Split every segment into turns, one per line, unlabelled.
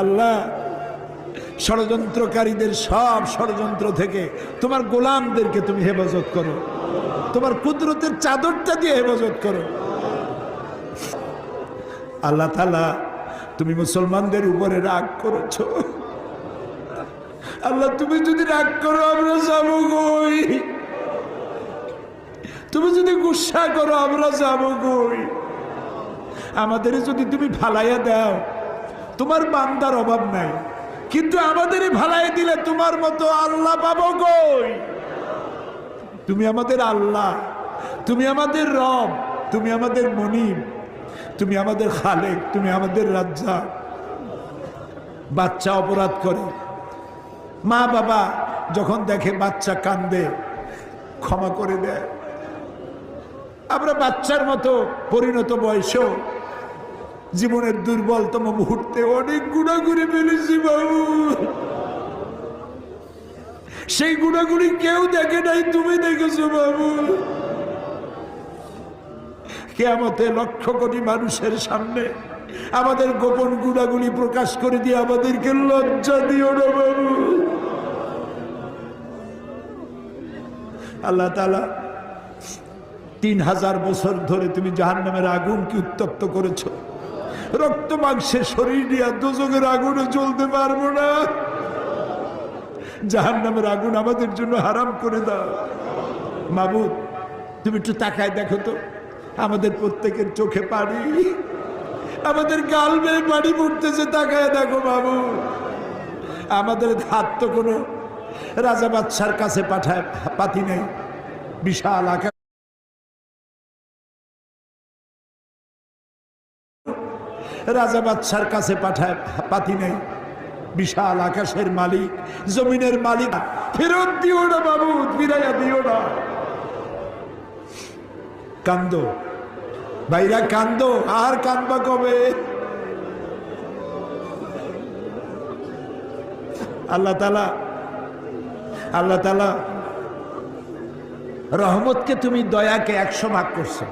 আল্লাহ, ষড়যন্ত্রকারীদের সব ষড়যন্ত্র থেকে তোমার গোলামদেরকে তুমি হেফাজত করো। তোমার কুদরতের চাদরটা দিয়ে হেফাজত করো। আল্লাহ তালা তুমি মুসলমানদের উপরে রাগ করেছ। আল্লাহ, তুমি যদি রাগ করো, আমরা যাব কই তুমি যদি গুসা করো, আমরা যাব কই আমাদের যদি তুমি ফালাইয়া দাও তোমার বান্দার অভাব নাই। কিন্তু আমাদের ভালাই দিলে তোমার মতো আল্লাহ পাবো কই? তুমি আমাদের আল্লাহ, তুমি আমাদের রব, তুমি আমাদের মনিব, তুমি আমাদের খালেক, তুমি আমাদের রাজ্জা বাচ্চা অপরাধ করে। মা বাবা যখন দেখে বাচ্চা কান্দে, ক্ষমা করে দেয়। আমরা বাচ্চার মতো পরিণত বয়সেও জীবনের দুর্বলতম মুহূর্তে অনেক গুণাগুড়ি ফেলেছি বাবু। সেই গুণাগুড়ি কেউ দেখে নাই, তুমি দেখেছ বাবু। কেয়ামতে লক্ষ কোটি মানুষের সামনে আমাদের গোপন গুণাগুলি প্রকাশ করে দিয়ে আমাদেরকে লজ্জা দিও না বাবু। আল্লাহ তালা তিন হাজার বছর ধরে তুমি জাহান নামের আগুনকে উত্তপ্ত করেছ। রক্ত মাংসের শরীর নিয়ে দুযোগের আগুনে চলতে পারব না। জাহান নামের আগুন আমাদের জন্য হারাম করে দাও। মাবুদ, তুমি একটু তাকায় দেখো তো। আমাদের প্রত্যেকের চোখে পানি। আমাদের গাল বেয়ে পানি পড়তেছে, তাকায় দেখো বাবু আমাদের হাত তো কোনো রাজা বাচ্চার কাছে পাঠায়, পাতি নেই। বিশাল আকার রাজা বাচ্চার কাছে পাঠায়, পাতি নেই। বিশাল আকাশের মালিক, জমিনের মালিক। ফেরত দিও না বাবু ফিরাইয়া দিও না। কান্দ। ভাইরা, কান্দ। আর কান্দবা কবে? আল্লাহ তালা আল্লাহ তালা রহমতকে তুমি দয়াকে একশো ভাগ করছ।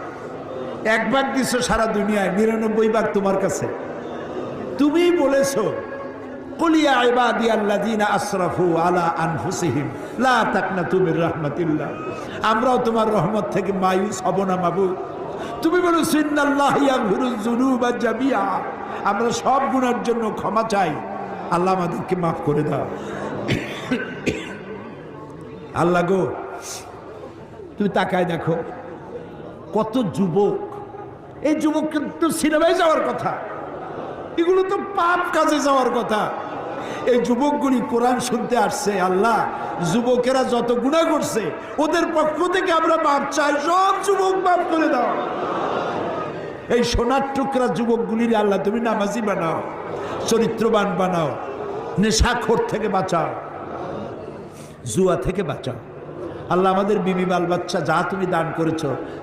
এক ভাগ দিছো সারা দুনিয়ায়, নিরানব্বই ভাগ তোমার কাছে। তুমি বলেছ লা রাহমাতিল্লাহ। আমরাও তোমার রহমত থেকে না তুমি জামিআ। আমরা সব গুণার জন্য ক্ষমা চাই। আল্লাহ আমাদেরকে মাফ করে দাও। আল্লাহ গো, তুমি তাকায় দেখো, কত যুবক এই যুবক কিন্তু সিনেমায় যাওয়ার কথা। এগুলো তো পাপ কাজে যাওয়ার কথা। এই যুবকগুলি কোরআন শুনতে আসছে, আল্লাহ, যুবকেরা যত গুণা করছে, ওদের পক্ষ থেকে আমরা বাপ চাই, সব যুবক বাপ করে দাও। এই সোনার টুকরা যুবকগুলির আল্লাহ, তুমি নামাজি বানাও, চরিত্রবান বানাও, নেশাখোর থেকে বাঁচাও, জুয়া থেকে বাঁচাও। আল্লাহ আমাদের বিবি বাল বাচ্চা যা তুমি দান করেছ,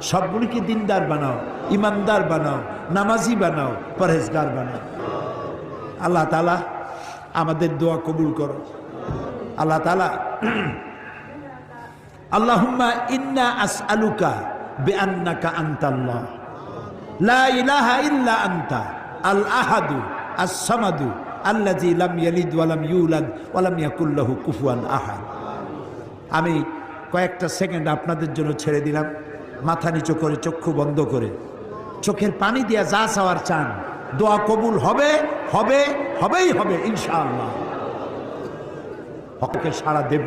সবগুলিকে দিনদার বানাও, ইমানদার বানাও, নামাজি বানাও, পরহেজগার বানাও। আল্লাহ তালা আমাদের দোয়া কবুল করো। আল্লাহ তালা আল্লাহুম্মা ইন্না আস আলুকা বে আন্নাকা আন্তাল্লাহ। লা ইলাহা ইল্লা আন্তা, আল আহাদু, আস সামাদু আল্লাজি লাম ইয়ালিদ ওয়ালাম ইউলাদ ওয়ালাম ইয়াকুল্লাহু কুফুয়ান আহাদ। আমি কয়েকটা সেকেন্ড আপনাদের জন্য ছেড়ে দিলাম। মাথা নিচু করে, চক্ষু বন্ধ করে। চোখের পানি দিয়া যা চাওয়ার চান। দোয়া কবুল হবে হবে, হবেই হবে, ইনশাআল্লাহ। হককে সাড়া দেব।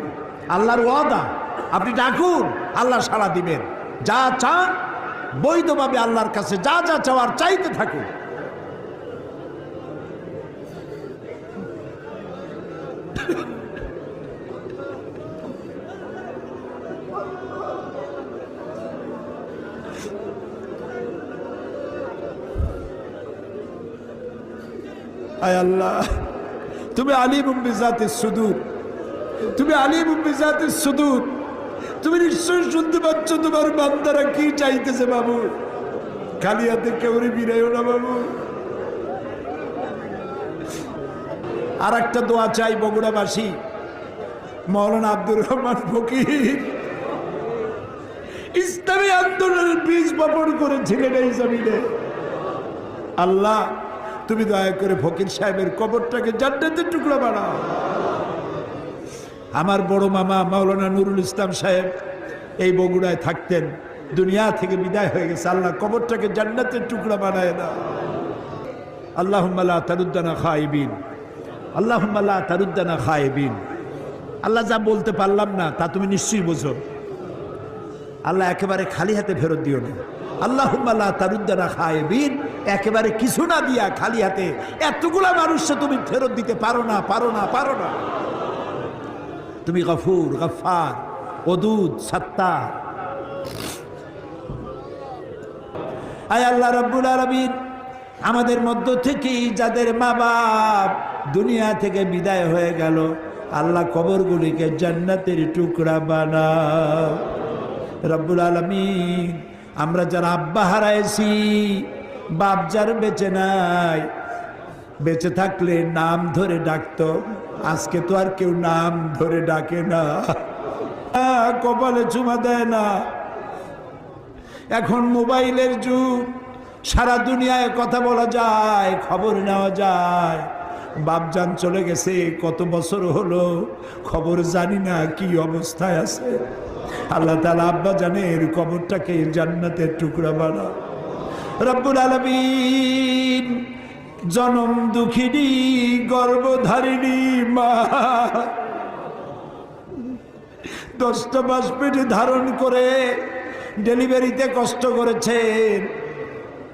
আল্লাহর ওয়াদা। আপনি ডাকুন, আল্লাহ সাড়া দিবেন। যা চান, বৈধভাবে আল্লাহর কাছে যা যা চাওয়ার চাইতে থাকুন। আয় আল্লাহ। তুমি আলিম বিজাতে সুদূর। তুমি আলিম বিজাতে সুদূর। তুমি নিশ্চয়ই শুনতে পাচ্ছ তোমার বান্দারা কি চাইতেছে বাবু? খালি হাতে কেউ বিরাইও না বাবু। আর একটা দোয়া চাই বগুড়াবাসী। মৌলানা আব্দুর রহমান ফকির। ইসলামী আন্দোলনের বীজ বপন করেছিলেন এই জমিনে। আল্লাহ তুমি দয়া করে ফকির সাহেবের কবরটাকে জান্নাতের টুকরা বানাও। আমার বড় মামা মাওলানা নুরুল ইসলাম সাহেব এই বগুড়ায় থাকতেন, দুনিয়া থেকে বিদায় হয়ে গেছে, আল্লাহ কবরটাকে জান্নাতের টুকরা বানায় দাও। আল্লাহ তারুদ্দানা খাইবিন আল্লাহ তারুদ্দানা খাইবিন আল্লাহ যা বলতে পারলাম না, তা তুমি নিশ্চয়ই বোঝো। আল্লাহ একেবারে খালি হাতে ফেরত দিও না। আল্লাহ তারুদ্দানা খায়বিন, একেবারে কিছু না দিয়া খালি হাতে এতগুলা মানুষকে তুমি ফেরত দিতে পারো না পারো না পারো না। তুমি গফুর গফার ওদুদ সত্তা আয় আল্লাহ রব্বুল আলমিন, আমাদের মধ্য থেকেই যাদের মা বাপ দুনিয়া থেকে বিদায় হয়ে গেল, আল্লাহ কবরগুলিকে জান্নাতের টুকরা বানাও। রব্বুল আলমিন আমরা যারা আব্বা হারাইছি, বাপ যার বেঁচে নাই, বেঁচে থাকলে নাম ধরে ডাকতো। আজকে তো আর কেউ নাম ধরে ডাকে না। কপালে চুমা দেয় না। এখন মোবাইলের যুগ, সারা দুনিয়ায় কথা বলা যায়, খবর নেওয়া যায়। বাপজান চলে গেছে, কত বছর হলো, খবর জানি না কি অবস্থায় আছে। আল্লাহ তালা আব্বা জানের কবরটাকে জান্নাতের টুকরা বানা রব্বুল আলমিন জনম দুঃখিনী, গর্ভধারিণী মা। দশটা মাস পেটে ধারণ করে ডেলিভারিতে কষ্ট করেছেন।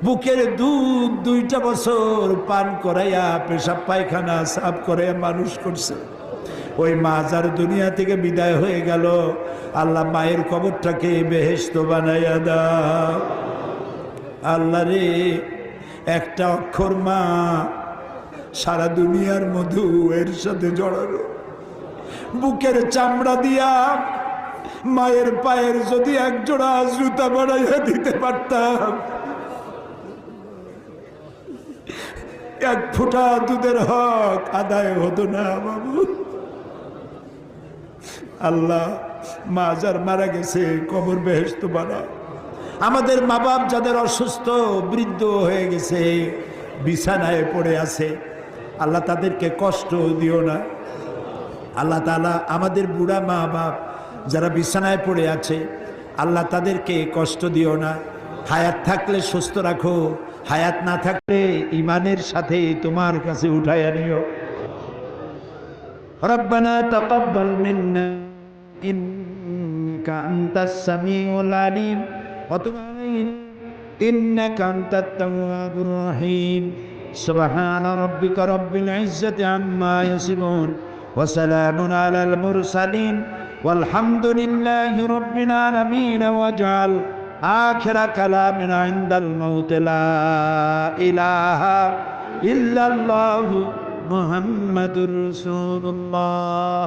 বুকের দুধ দুইটা বছর পান করাইয়া পেশাব পায়খানা সাফ করে মানুষ করছে। ওই মা যার দুনিয়া থেকে বিদায় হয়ে গেল, আল্লাহ মায়ের কবরটাকে বেহেস্ত বানাইয়া দাও। আল্লাহ রে, একটা অক্ষর মা সারা দুনিয়ার মধু এর সাথে জড়ানো বুকের চামড়া দিয়া মায়ের পায়ের যদি এক জোড়া জুতা বানাইয়া দিতে পারতাম। এক ফুটা দুধের হক আদায় হতো না বাবু। আল্লাহ মা যার মারা গেছে কবর বেহেস্ত বানা আমাদের মা বাপ যাদের অসুস্থ বৃদ্ধ হয়ে গেছে বিছানায় পড়ে আছে আল্লাহ তাদেরকে কষ্ট দিও না আল্লাহ তালা আমাদের বুড়া মা বাপ যারা বিছানায় পড়ে আছে আল্লাহ তাদেরকে কষ্ট দিও না হায়াত থাকলে সুস্থ রাখো হায়াত না থাকলে ইমানের সাথে তোমার কাছে উঠাইয়া নিও ربنا تقبل منا إنك أنت السميع العليم وتب علينا إنك أنت التواب الرحيم سبحان ربك رب العزة عما يصفون وسلام على المرسلين والحمد لله رب العالمين واجعل آخر كلامنا عند الموت لا إله إلا الله محمد رسول الله